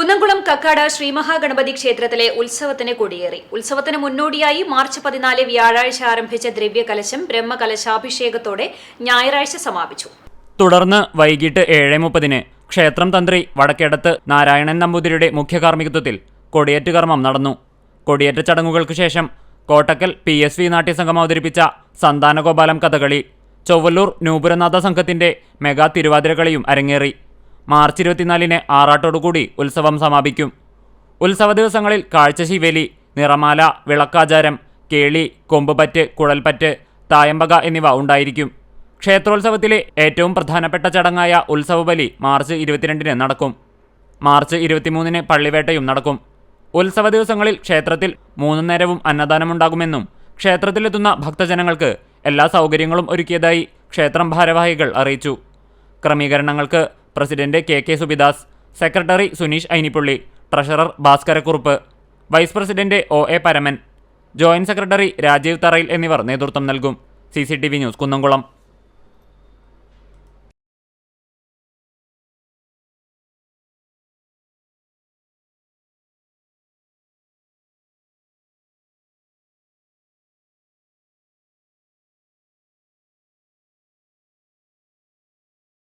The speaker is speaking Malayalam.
കുന്നംകുളം കക്കാട് ശ്രീമഹാഗണപതി ക്ഷേത്രത്തിലെ ഉത്സവത്തിന് കൊടിയേറി. ഉത്സവത്തിന് മുന്നോടിയായി മാർച്ച് പതിനാല് വ്യാഴാഴ്ച ആരംഭിച്ച ദ്രവ്യകലശം ബ്രഹ്മകലശാഭിഷേകത്തോടെ ഞായറാഴ്ച സമാപിച്ചു. തുടർന്ന് വൈകിട്ട് ഏഴ് മുപ്പതിന് ക്ഷേത്രം തന്ത്രി വടക്കേടത്ത് നാരായണൻ നമ്പൂതിരിയുടെ മുഖ്യകാർമ്മികത്വത്തിൽ കൊടിയേറ്റ് കർമ്മം നടന്നു. കൊടിയേറ്റ ചടങ്ങുകൾക്ക് ശേഷം കോട്ടക്കൽ പി എസ് വി നാട്യസംഘം അവതരിപ്പിച്ച സന്താനഗോപാലം കഥകളി ചൊവ്വല്ലൂർ നൂപുരനാഥ സംഘത്തിന്റെ മെഗാ തിരുവാതിരകളിയും അരങ്ങേറി. മാർച്ച് ഇരുപത്തിനാലിന് ആറാട്ടോടുകൂടി ഉത്സവം സമാപിക്കും. ഉത്സവ ദിവസങ്ങളിൽ കാഴ്ചശീവേലി നിറമാല വിളക്കാചാരം കേളി കൊമ്പുപറ്റ് കുഴൽപ്പറ്റ് തായമ്പക എന്നിവ ഉണ്ടായിരിക്കും. ക്ഷേത്രോത്സവത്തിലെ ഏറ്റവും പ്രധാനപ്പെട്ട ചടങ്ങായ ഉത്സവബലി മാർച്ച് ഇരുപത്തിരണ്ടിന് നടക്കും. മാർച്ച് ഇരുപത്തിമൂന്നിന് പള്ളിവേട്ടയും നടക്കും. ഉത്സവ ദിവസങ്ങളിൽ ക്ഷേത്രത്തിൽ മൂന്നു നേരവും അന്നദാനമുണ്ടാകുമെന്നും ക്ഷേത്രത്തിലെത്തുന്ന ഭക്തജനങ്ങൾക്ക് എല്ലാ സൗകര്യങ്ങളും ഒരുക്കിയതായി ക്ഷേത്രം ഭാരവാഹികൾ അറിയിച്ചു. ക്രമീകരണങ്ങൾക്ക് president K K Subidas secretary Suneesh Ainippulli treasurer Bhaskarakurup vice president O A Paraman joint secretary Rajeev Tharayil എന്നിവർ നേതൃത്വം നൽകും. C news Kunnamkulam.